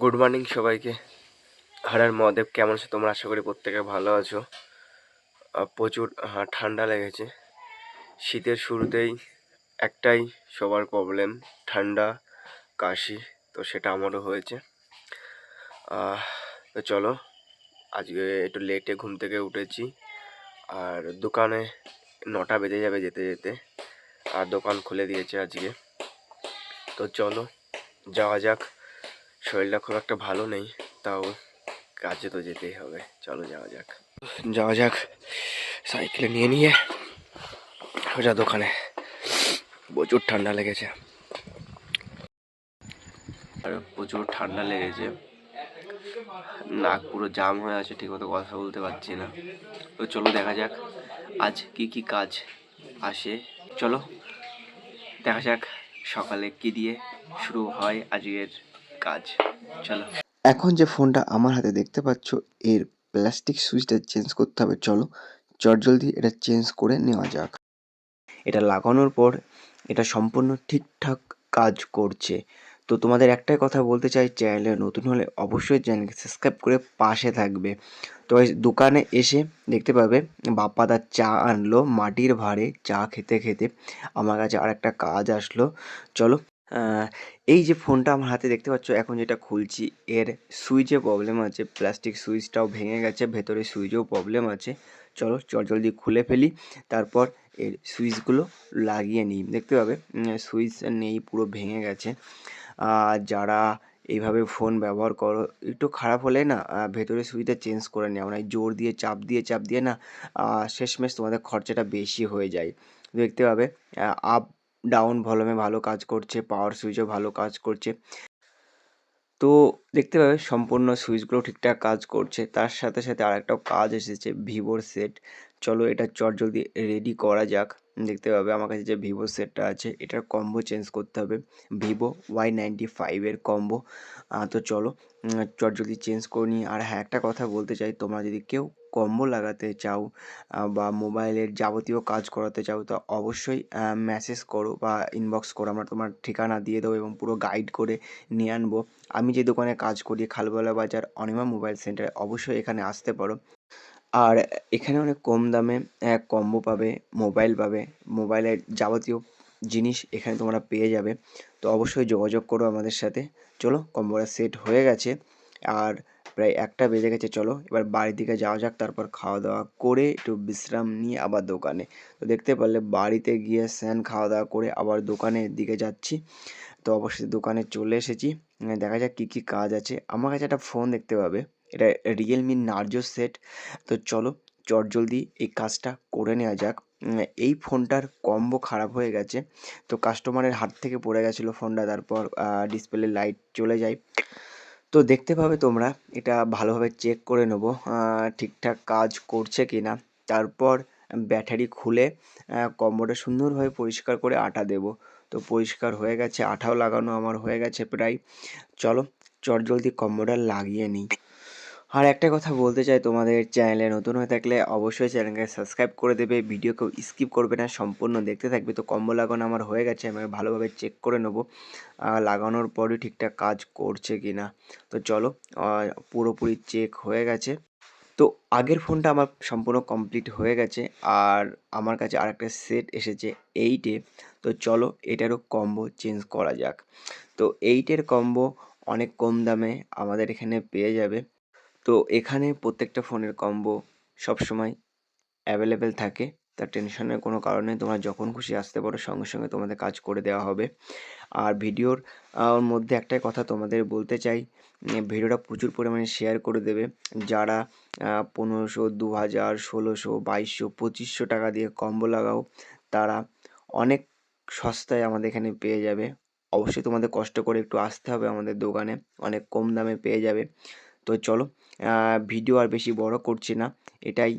Good morning সবাইকে। হারার মহাদেব কেমন আছো? তোমরা আশা করি প্রত্যেকে ভালো আছো। প্রচুর আহ, ঠান্ডা লেগেছে। শীতের শুরুতেই একটাই সবার প্রবলেম ঠান্ডা কাশি তো সেটা আমারও হয়েছে। তো চলো আজকে একটু লেটে ঘুম থেকে উঠেছি। আর দোকানে নটা বেজে যাবে যেতে যেতে। আর দোকান খুলে দিয়েছে আজকে। তো চলো যাওয়া যাক। শরীরটা খুব একটা ভালো নেই, তাও কাজে তো যেতেই হবে। চলো যাওয়া যাক। যাওয়া যাক, সাইকেলে নিয়ে নিয়ে সোজা দোকানে। প্রচুর ঠান্ডা লেগেছে। আর প্রচুর ঠান্ডা লেগেছে। নাক পুরো জাম হয়ে আছে ঠিকমতো কথা বলতে পারছি না। তো চলো দেখা যাক, আজ কি কি কাজ আসে। চলো, দেখা যাক সকালে কি দিয়ে শুরু হয় আজকের কাজ। চলো। এখন যে ফোনটা আমার হাতে দেখতে পাচ্ছ, এর প্লাস্টিক সুইচটা চেঞ্জ করতে হবে, চলো। চটজলদি এটা চেঞ্জ করে নেওয়া যাক। এটা লাগানোর পর এটা সম্পূর্ণ ঠিকঠাক কাজ করছে। তো তোমাদের একটাই কথা বলতে চাই, চ্যানেলে নতুন হলে অবশ্যই চ্যানেলকে সাবস্ক্রাইব করে পাশে থাকবে। তো দোকানে এসে দেখতে পাবে, বাপ্পা তার চা আনলো, মাটির ভাঁড়ে চা খেতে খেতে। আমার কাছে আর একটা কাজ আসলো। চলো। এই যে ফোনটা আমার হাতে দেখতে পাচ্ছ, এখন যেটা খুলছি, এর সুইচে প্রবলেম আছে প্লাস্টিক সুইচটাও ভেঙে গেছে, ভেতরে সুইচেও প্রবলেম আছে। চলো চট জলদি খুলে ফেলি, তারপর এর সুইচগুলো লাগিয়ে নিই, দেখতে পাবে? সুইচ নেই, পুরো ভেঙে গেছে। যারা এইভাবে ফোন ব্যবহার করো, একটু খারাপ হলে না ভেতরে সুইচটা চেঞ্জ করে নেওয়া মানে জোর দিয়ে, চাপ দিয়ে চাপ দিয়ে না শেষমেশ তোমাদের খরচাটা বেশি হয়ে যায়। দেখতে পাবে? আপ ডাউন ভলিউমে ভালো কাজ করছে পাওয়ার সুইচও ভালো কাজ করছে। তো দেখতে পাবে সম্পূর্ণ সুইচগুলো ঠিকঠাক কাজ করছে। তার সাথে সাথে আরেকটা কাজ এসেছে ভিভোর সেট চলো এটা চট জলদি রেডি করা যাক। দেখতে পাবে আমার কাছে যে ভিভো সেটটা আছে, এটার কম্বো চেঞ্জ করতে হবে। ভিভো ওয়াই নাইনটি ফাইভের কম্বো তো চলো চট জলদি চেঞ্জ করে নিই। আর হ্যাঁ একটা কথা বলতে চাই, তোমরা যদি কেউ কম্বো লাগাতে চাও বা মোবাইলের যাবতীয় কাজ করাতে চাও, তো অবশ্যই মেসেজ করো বা ইনবক্স করো। আমরা তোমার ঠিকানা দিয়ে দেবো এবং পুরো গাইড করে নিয়ে আনব। আমি যে দোকানে কাজ করি, খালবেলা বাজার অনিমা মোবাইল সেন্টারে, অবশ্যই এখানে আসতে পারো। আর এখানে অনেক কম দামে কম্বো পাবে মোবাইল পাবে। মোবাইলের যাবতীয় জিনিস এখানে তোমরা পেয়ে যাবে। তো অবশ্যই যোগাযোগ করো আমাদের সাথে। চলো কম্বোটা সেট হয়ে গেছে। আর প্রায় একটা বেজে গেছে, চলো। এবার বাড়ির দিকে যাওয়া যাক, তারপর খাওয়া দাওয়া করে একটু বিশ্রাম নিয়ে আবার দোকানে। তো দেখতে পারলে বাড়িতে গিয়ে স্নান খাওয়া দাওয়া করে আবার দোকানের দিকে যাচ্ছি। তো অবশ্যই দোকানে চলে এসেছি। দেখা যাক কী কী কাজ আছে। আমার কাছে একটা ফোন দেখতে পাবে। এটা রিয়েলমি নার্জো সেট তো চলো চটজলদি এই কাজটা করে নেওয়া যাক। এই ফোনটার কম্বো খারাপ হয়ে গেছে। তো কাস্টমারের হাত থেকে পড়ে গেছিল ফোনটা, তারপর ডিসপ্লে লাইট চলে যায়। তো দেখতে পাবে তোমরা, এটা ভালোভাবে চেক করে নেব ঠিকঠাক কাজ করছে কি না তারপর ব্যাটারি খুলে কম্বোটা সুন্দরভাবে পরিষ্কার করে আটা দেবো। তো পরিষ্কার হয়ে গেছে আঠাও লাগানো আমার হয়ে গেছে প্রায়। চলো চটজলদি কম্বোটা লাগিয়ে নিই। আর একটা কথা বলতে চাই তোমাদের চ্যানেলে নতুন হয়ে থাকলে অবশ্যই চ্যানেলকে সাবস্ক্রাইব করে দেবে। ভিডিও কেউ স্কিপ করবে না, সম্পূর্ণ দেখতে থাকবে। তো কম্বো লাগানো আমার হয়ে গেছে, আমি ভালোভাবে চেক করে নেব লাগানোর পরই ঠিকঠাক কাজ করছে কি না তো চলো পুরোপুরি চেক হয়ে গেছে। তো আগের ফোনটা আমার সম্পূর্ণ কমপ্লিট হয়ে গেছে, আর আমার কাছে আরেকটা সেট এসেছে এইটে তো চলো, এটারও কম্বো চেঞ্জ করা যাক। তো এইটের কম্বো অনেক কম দামে আমাদের এখানে পেয়ে যাবে। তো এখানে প্রত্যেকটা ফোনের কম্বো সবসময় অ্যাভেলেবেল থাকে। তার টেনশনের কোনো কারণে তোমরা যখন খুশি আসতে পারো, সঙ্গে সঙ্গে তোমাদের কাজ করে দেওয়া হবে। আর ভিডিওর মধ্যে একটাই কথা তোমাদের বলতে চাই ভিডিওটা প্রচুর পরিমাণে শেয়ার করে দেবে। যারা পনেরোশো দু হাজার ষোলোশো, বাইশশো, পঁচিশশো টাকা দিয়ে কম্বো লাগাও, তারা অনেক সস্তায় আমাদের এখানে পেয়ে যাবে। অবশ্যই তোমাদের কষ্ট করে একটু আসতে হবে আমাদের দোকানে, অনেক কম দামে পেয়ে যাবে। তো চলো ভিডিও আর বেশি বড় করছি না। এটাই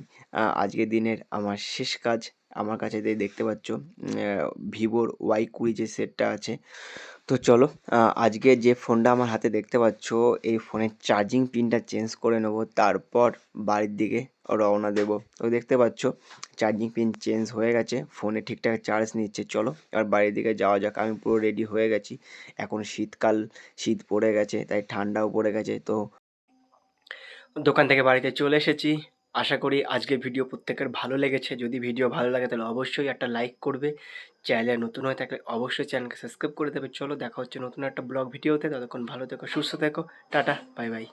আজকের দিনের আমার শেষ কাজ। আমার কাছে দেখতে পাচ্ছ ভিভোর ওয়াই কুড়ি যে সেটটা আছে। তো চলো আজকে যে ফোনটা আমার হাতে দেখতে পাচ্ছ, এই ফোনের চার্জিং পিনটা চেঞ্জ করে নেব। তারপর বাড়ির দিকে রওনা দেবো। তো দেখতে পাচ্ছ চার্জিং পিন চেঞ্জ হয়ে গেছে। ফোনে ঠিকঠাক চার্জ নিচ্ছে। চলো, এবার বাড়ির দিকে যাওয়া যাক। আমি পুরো রেডি হয়ে গেছি। এখন শীতকাল, শীত পড়ে গেছে, তাই ঠান্ডাও পড়ে গেছে। তো দোকান থেকে বাড়িতে চলে এসেছি। আশা করি আজকের ভিডিও প্রত্যেকের ভালো লেগেছে। যদি ভিডিও ভালো লাগে তাহলে অবশ্যই একটা লাইক করবে। চ্যানেলে নতুন হয়ে থাকলে অবশ্যই চ্যানেলকে সাবস্ক্রাইব করে দেবে। চলো দেখা হচ্ছে নতুন একটা ব্লগ ভিডিওতে। ততক্ষণ ভালো থেকো, সুস্থ থেকো। Tata, bye bye.